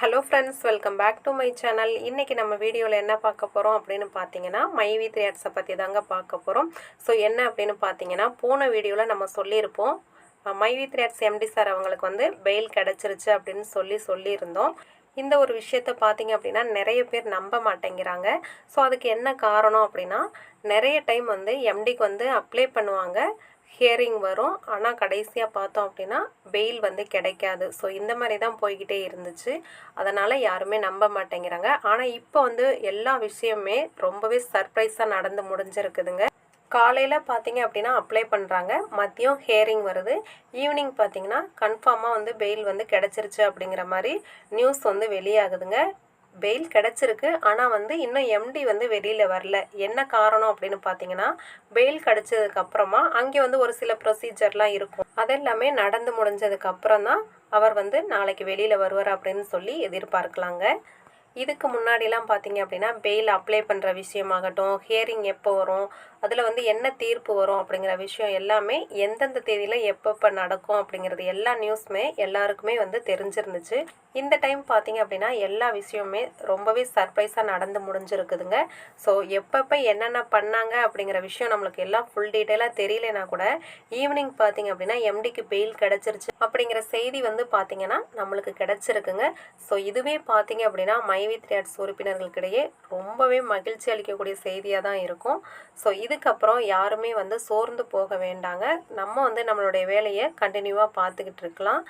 Hello friends welcome back to my channel இன்றைக்கி நம்ம வீடியோவில் என்ன பார்க்க போகிறோம் அப்படின்னு பார்த்தீங்கன்னா மைவி த்ரேட்ஸை பற்றி தாங்க பார்க்க போகிறோம் ஸோ என்ன அப்படின்னு பார்த்தீங்கன்னா போன வீடியோவில் நம்ம சொல்லியிருப்போம். மைவி த்ரேட்ஸ் எம்டி சார் அவங்களுக்கு வந்து பெயில் கிடச்சிருச்சு அப்படின்னு சொல்லி சொல்லியிருந்தோம். இந்த ஒரு விஷயத்த பார்த்தீங்க அப்படின்னா நிறைய பேர் நம்ப மாட்டேங்கிறாங்க. ஸோ அதுக்கு என்ன காரணம் அப்படின்னா நிறைய டைம் வந்து எம்டிக்கு வந்து அப்ளை பண்ணுவாங்க. ஹியரிங் வரும். ஆனால் கடைசியாக பார்த்தோம் அப்படின்னா பெயில் வந்து கிடைக்காது. ஸோ இந்த மாதிரி தான் போய்கிட்டே இருந்துச்சு. அதனால் யாருமே நம்ப மாட்டேங்கிறாங்க. ஆனால் இப்போ வந்து எல்லா விஷயமே ரொம்பவே சர்ப்ரைஸாக நடந்து முடிஞ்சிருக்குதுங்க. காலையில் பார்த்தீங்க அப்படின்னா அப்ளை பண்ணுறாங்க மதியம் ஹேரிங் வருது. ஈவினிங் பார்த்தீங்கன்னா கன்ஃபார்மாக வந்து பெயில் வந்து கிடச்சிருச்சு அப்படிங்கிற மாதிரி நியூஸ் வந்து வெளியாகுதுங்க. பெயில் கிடச்சிருக்கு. ஆனால் வந்து இன்னும் எம்டி வந்து வெளியில் வரல. என்ன காரணம் அப்படின்னு பார்த்தீங்கன்னா பெயில் கிடச்சதுக்கப்புறமா அங்கே வந்து ஒரு சில ப்ரொசீஜர்லாம் இருக்கும். அதெல்லாமே நடந்து முடிஞ்சதுக்கப்புறம் தான் அவர் வந்து நாளைக்கு வெளியில் வருவார் அப்படின்னு சொல்லி எதிர்பார்க்கலாங்க. இதுக்கு முன்னாடிலாம் பார்த்தீங்க அப்படின்னா பெயில் அப்ளை பண்ணுற விஷயமாகட்டும் ஹியரிங் எப்போ வரும் அதில் வந்து என்ன தீர்ப்பு வரும் அப்படிங்கிற விஷயம் எல்லாமே எந்தெந்த தேதியில் எப்பப்போ நடக்கும் அப்படிங்கிறது எல்லா நியூஸுமே எல்லாருக்குமே வந்து தெரிஞ்சிருந்துச்சு. இந்த டைம் பார்த்தீங்க அப்படின்னா எல்லா விஷயமுமே ரொம்பவே சர்ப்ரைஸாக நடந்து முடிஞ்சிருக்குதுங்க. ஸோ எப்பப்போ என்னென்ன பண்ணாங்க அப்படிங்கிற விஷயம் நம்மளுக்கு எல்லாம் ஃபுல் டீட்டெயிலாக தெரியலனா கூட ஈவினிங் பார்த்தீங்க அப்படின்னா எம்டிக்கு பெயில் கிடச்சிருச்சு அப்படிங்கிற செய்தி வந்து பார்த்தீங்கன்னா நம்மளுக்கு கிடச்சிருக்குங்க. ஸோ இதுவே பார்த்தீங்க அப்படின்னா ஐவி த்ரீ ஆர்ட்ஸ் உறுப்பினர்களுக்கிடையே ரொம்பவே மகிழ்ச்சி அளிக்கக்கூடிய செய்தியாக தான் இருக்கும். ஸோ இதுக்கப்புறம் யாருமே வந்து சோர்ந்து போக வேண்டாங்க. நம்ம வந்து நம்மளுடைய வேலையை கண்டினியூவாக பார்த்துக்கிட்டு இருக்கலாம்.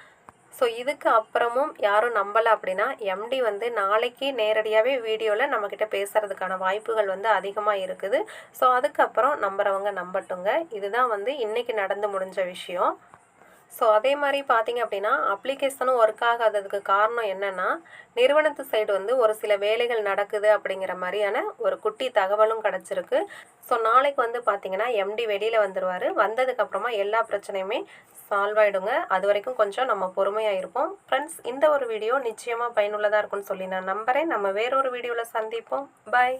ஸோ இதுக்கு அப்புறமும் யாரும் நம்பலை அப்படின்னா எம்டி வந்து நாளைக்கு நேரடியாகவே வீடியோவில் நம்மக்கிட்ட பேசுகிறதுக்கான வாய்ப்புகள் வந்து அதிகமாக இருக்குது. ஸோ அதுக்கப்புறம் நம்புறவங்க நம்பட்டுங்க. இதுதான் வந்து இன்றைக்கி நடந்து முடிஞ்ச விஷயம். ஸோ அதே மாதிரி பார்த்தீங்க அப்படின்னா அப்ளிகேஷனும் ஒர்க் ஆகாததுக்கு காரணம் என்னென்னா நிறுவனத்து சைடு வந்து ஒரு சில வேலைகள் நடக்குது அப்படிங்கிற மாதிரியான ஒரு குட்டி தகவலும் கிடச்சிருக்கு. ஸோ நாளைக்கு வந்து பார்த்தீங்கன்னா எம்டி வெளியில் வந்துடுவார் வந்ததுக்கப்புறமா எல்லா பிரச்சனையுமே சால்வ் ஆகிடுங்க அது வரைக்கும் கொஞ்சம் நம்ம பொறுமையாக இருப்போம். ஃப்ரெண்ட்ஸ் இந்த ஒரு வீடியோ நிச்சயமாக பயனுள்ளதாக இருக்கும்னு சொல்லி நான் நம்புகிறேன் நம்ம வேறொரு வீடியோவில் சந்திப்போம். பாய்